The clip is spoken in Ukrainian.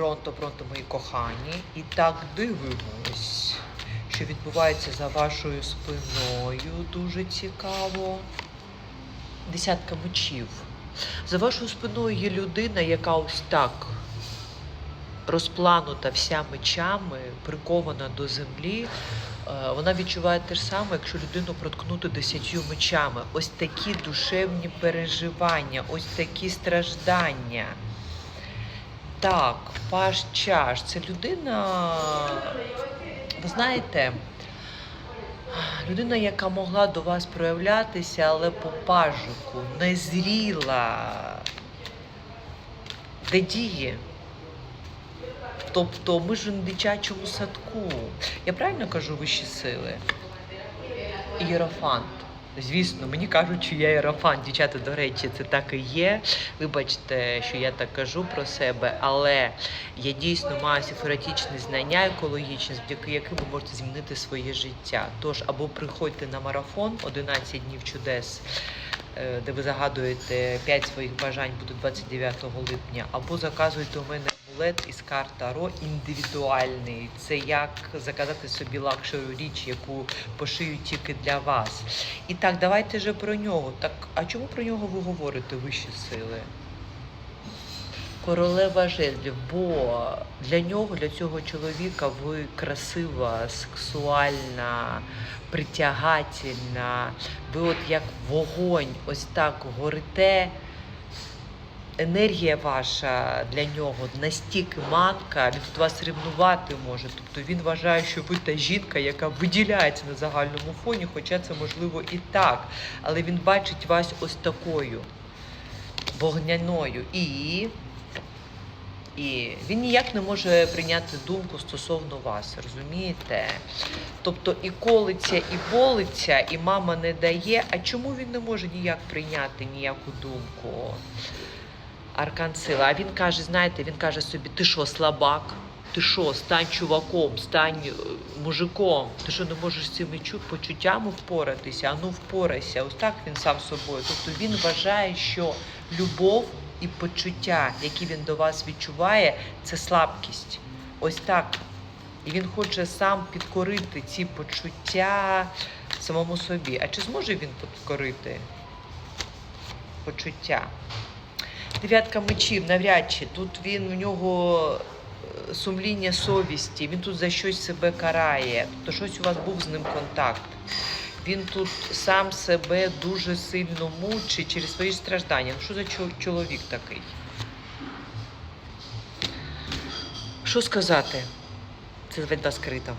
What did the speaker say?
Пронто, пронто, мої кохані. І так дивимось, що відбувається за вашою спиною. Дуже цікаво. Десятка мечів. За вашою спиною є людина, яка ось так розпланута вся мечами, прикована до землі. Е, Вона відчуває те ж саме, якщо людину проткнути десятью мечами. Ось такі душевні переживання, ось такі страждання. Так, паш чаш. Це людина, ви знаєте, людина, яка могла до вас проявлятися, але по пажику, незріла, де діє. Тобто ми ж в дитячому садку. Я правильно кажу вищі сили? Єрофант. Звісно, мені кажуть, що я єрофант. Дівчата, до речі, це так і є. Вибачте, що я так кажу про себе, але я дійсно маю сифератичні знання екологічні, завдяки яким ви можете змінити своє життя. Тож або приходьте на марафон 11 днів чудес. е, Де ви загадуєте 5 своїх бажань буде 29 липня, або заказуйте у мене амулет із карт Таро індивідуальний. Це як заказати собі лакшеру річ, яку пошиють тільки для вас. І так, давайте же про нього. Так, а чому про нього ви говорите вищі сили? Королева жезлів, бо для нього, для цього чоловіка, ви красива, сексуальна, притягательна. Ви от як вогонь, ось так горите. Енергія ваша для нього настільки манка, він тут вас ревнувати може. Тобто він вважає, що ви та жінка, яка виділяється на загальному фоні, хоча це можливо і так. Але він бачить вас ось такою вогняною. І, і він ніяк не може прийняти думку стосовно вас, розумієте? Тобто і колиться, і болиться, і мама не дає. А чому він не може ніяк прийняти ніяку думку? Аркан. А він каже: знаєте, він каже собі: ти що, слабак? Ти що, стань чуваком, стань е, мужиком. Ти що не можеш з цими почуттями впоратися? А ну впорайся. Ось так він сам собою. Тобто він вважає, що любов і почуття, які він до вас відчуває, це слабкість. Ось так. І він хоче сам підкорити ці почуття самому собі. А чи зможе він підкорити почуття? Дев'ятка мечів, навряд чи. Тут він в нього е, сумління совісті, він тут за щось себе карає. Тобто щось у вас був з ним контакт. Він тут сам себе дуже сильно мучить через свої страждання. Ну, що за чоловік такий? Що сказати? Це вента скрита.